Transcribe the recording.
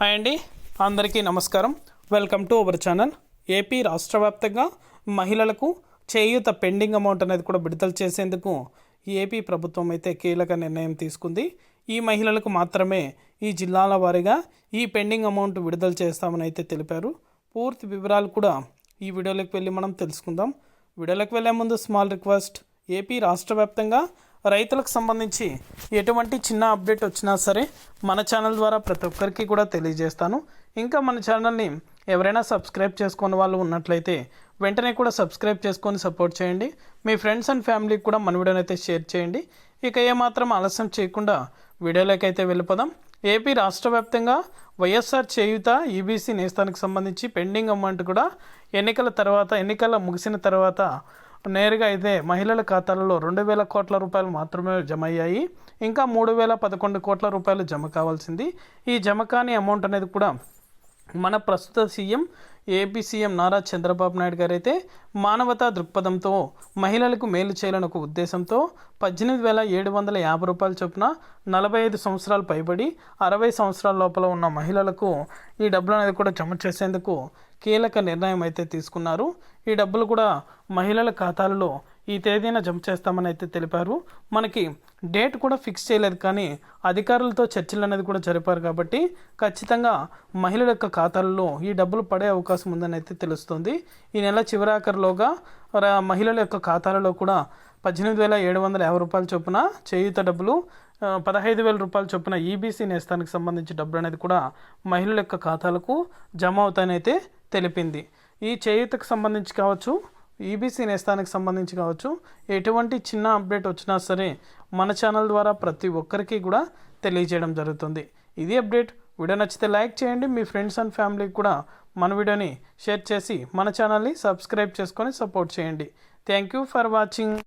Hi అండి. అందరికీ నమస్కారం. Welcome to our channel. AP రాష్ట్ర వ్యాప్తంగా మహిళలకు చేయూత పెండింగ్ అమౌంట్ అనేది కూడా విడుదల చేసేందుకు ఏపీ ప్రభుత్వం అయితే కీలక నిర్ణయం తీసుకుంది. ఈ మహిళలకు మాత్రమే ఈ జిల్లాల వారీగా ఈ పెండింగ్ అమౌంట్ విడుదల చేస్తామని అయితే తెలిపారు. పూర్తి వివరాలు కూడా ఈ వీడియోలోకి వెళ్ళి మనం తెలుసుకుందాం. వీడియోలోకి వెళ్ళే ముందు స్మాల్ రిక్వెస్ట్. ఏపీ రాష్ట్ర వ్యాప్తంగా రైతులకు సంబంధించి ఎటువంటి చిన్న అప్డేట్ వచ్చినా సరే మన ఛానల్ ద్వారా ప్రతి ఒక్కరికి కూడా తెలియజేస్తాను. ఇంకా మన ఛానల్ని ఎవరైనా సబ్స్క్రైబ్ చేసుకున్న వాళ్ళు ఉన్నట్లయితే వెంటనే కూడా సబ్స్క్రైబ్ చేసుకొని సపోర్ట్ చేయండి. మీ ఫ్రెండ్స్ అండ్ ఫ్యామిలీకి కూడా మన వీడియోని అయితే షేర్ చేయండి. ఇక ఏమాత్రం ఆలస్యం చేయకుండా వీడియోలోకి అయితే వెళ్ళిపోదాం. ఏపీ రాష్ట్ర వ్యాప్తంగా వైఎస్ఆర్ చేయుత ఈబీసీ నేస్తానికి సంబంధించి పెండింగ్ అమౌంట్ కూడా ఎన్నికల తర్వాత ఎన్నికల ముగిసిన తర్వాత నేరుగా అయితే మహిళల ఖాతాలలో రెండు వేల కోట్ల రూపాయలు మాత్రమే జమ అయ్యాయి ఇంకా మూడు వేల పదకొండు కోట్ల రూపాయలు జమ కావాల్సింది. ఈ జమ కాని అమౌంట్ అనేది కూడా మన ప్రస్తుత CM AP CM Nara Chandrababu Naidu garu అయితే మానవతా దృక్పథంతో మహిళలకు మేలు చేయాలని ఒక ఉద్దేశంతో పద్దెనిమిది వేల ఏడు వందల యాభై రూపాయల చొప్పున నలభై ఐదు సంవత్సరాలు పైబడి అరవై సంవత్సరాల లోపల ఉన్న మహిళలకు ఈ డబ్బులు అనేది కూడా జమ చేసేందుకు కీలక నిర్ణయం అయితే తీసుకున్నారు. ఈ డబ్బులు కూడా మహిళల ఖాతాలలో ఈ తేదీన జమ చేస్తామని అయితే తెలిపారు. మనకి డేట్ కూడా ఫిక్స్ చేయలేదు కానీ అధికారులతో చర్చలు అనేది కూడా జరిపారు కాబట్టి ఖచ్చితంగా మహిళల యొక్క ఖాతాలలో ఈ డబ్బులు పడే అవకాశం ఉందని అయితే తెలుస్తుంది. ఈ నెల చివరాఖరులోగా మహిళల యొక్క ఖాతాలలో కూడా పద్దెనిమిది వేల ఏడు వందల యాభై రూపాయల చొప్పున చేయూత డబ్బులు పదహైదు వేల రూపాయల చొప్పున ఈబీసీ నేస్తానికి సంబంధించి డబ్బులు అనేది కూడా మహిళల యొక్క ఖాతాలకు జమ అవుతాయని అయితే తెలిపింది. ఈ చేయూతకు సంబంధించి కావచ్చు ఈబీసీ నేస్తానికి సంబంధించి కావచ్చు. ఎటువంటి చిన్న అప్డేట్ వచ్చినా సరే మన ఛానల్ ద్వారా ప్రతి ఒక్కరికి కూడా తెలియజేయడం జరుగుతుంది. ఇది అప్డేట్. వీడియో నచ్చితే లైక్ చేయండి. మీ ఫ్రెండ్స్ అండ్ ఫ్యామిలీకి కూడా మన వీడియోని షేర్ చేసి మన ఛానల్ని సబ్స్క్రైబ్ చేసుకొని సపోర్ట్ చేయండి. Thank you for watching.